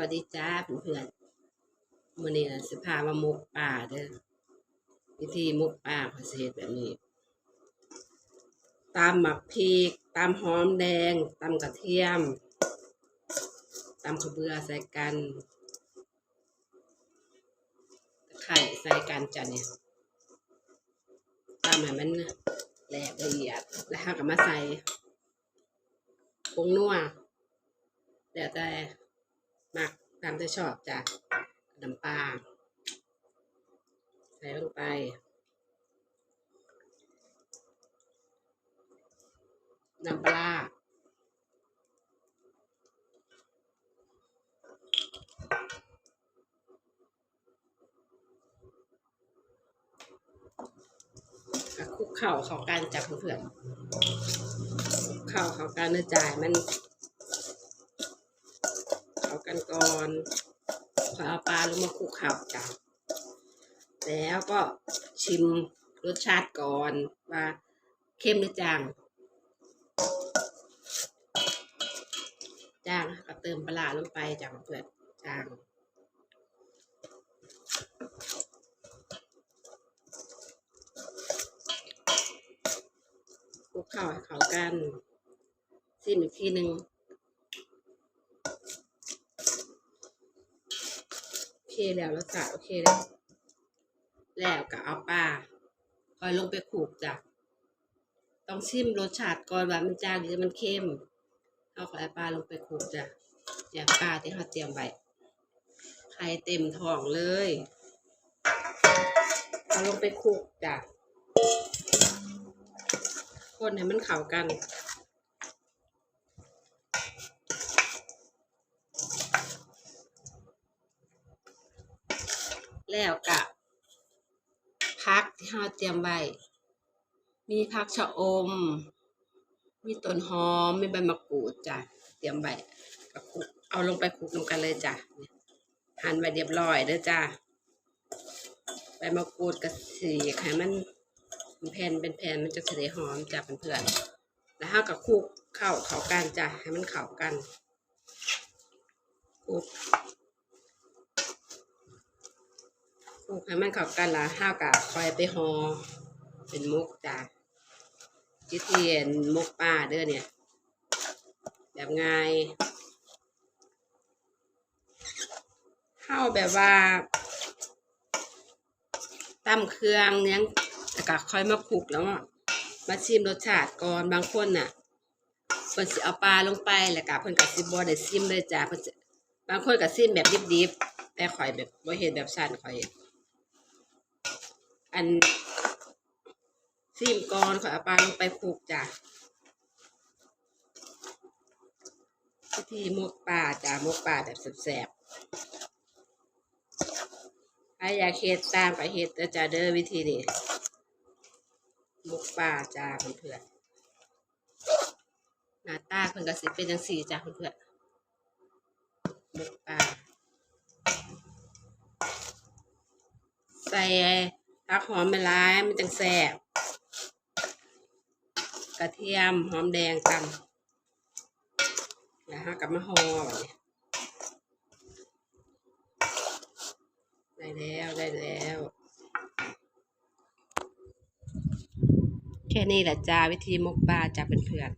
วัสดีจ้าเพื่อนๆมื้อนี้สิพามามุกป่าเด้อวิธีมุกป่าเขาสิเฮ็ดแบบนี้ตำหมักพริกตำหอมแดงตำกระเทียมตำข้าเบือใส่กันไคร้ใส่กันจ้ะเนี่ยตำให้มันแหลกละเอียด แล้วเราก็มาใส่ผงนัวแล้วแต่ มักตามที่ชอบจ้ะน้ำปลาใส่ลงไป น้ำปลาคุกเข่าเขากันจากเพื่อนๆเข่าเขากันเนื้อจ่ายมัน กันก่อนพอเอาปลาลงมาคลุกเข่าจ้ะแล้วก็ชิมรสชาติก่อนว่าเข้มหรือจางจางก็เติมปลาลงไปจ้ะเพื่อนจางคลุกเข่าให้เข้ากันชิมอีกทีหนึ่ง โอ เคแล้วรสชาติโอเคแล้วแล้วก็เอาปลาคอยลงไปขูดจ้ะต้องชิมรสชาติก่อนว่ามันจางหรือมันเค็มเอาขอยเอปลาลงไปขูดจ้ะอย่าปลาที่เราเตรียมไว้ไข่เต็มท้องเลยเอาลงไปคลุกจ้ะคนให้มันเข้ากัน แล้วกับพักที่เราเตรียมไว้ มีผักชะอม มีต้นหอม มีใบมะกรูดจ้ะ เตรียมไว้ก็คลุกเอาลงไปคลุกลงกันเลยจ้ะ หั่นไว้เรียบร้อยเด้อจ้ะ ใบมะกรูดกับสีให้มันเป็นแผ่นเป็นแผ่นมันจะสิได้หอมจ้ะเพื่อนๆแล้วเราก็คลุกเข้าเข้ากันจ้ะ ให้มันเข้ากันคลุก ป ลูกให้มันเข้ากันละห้าวกะคอยไปหอเป็นมุกจ้ะจิเทียนมุกป้าเด้อเนี่ย แบบง่ายเข้าแบบว่าตั้มเครื่องเนี้ยแต่ก็ค่อยมาคลุกแล้วมาชิมรสชาติก่อนบางคนน่ะเพิ่นสิเอาปลาลงไปแล้วก็เพิ่นก็สิบ่ได้ชิมเลยจ้ะเพิ่นบางคนก็ชิมแบบดิบๆแต่ข่อยแบบบ่เฮ็ดแบบซั่นข่อย อันซิมก่อนขาปลาลงไปคลุกจ้ะวิธีมกปลาจ้ะมกปลาแบบแสบๆถ้าอยากเฮ็ดตามไปเฮ็ดจ้ะเด้อวิธีนี้มกปลาจ้าเพื่อนๆหน้าตาเพิ่นก็สิเป็นจังซี่จ้ะเพื่อนๆมกปลาใส่ ผักหอมไม่ร้ายมันจังแซ่บกระเทียมหอมแดงตำแล้วฮะกับมะฮอแบบนี้ได้แล้วได้แล้วแค่นี้แหละจ้าวิธีมกปลาจ้าเพื่อน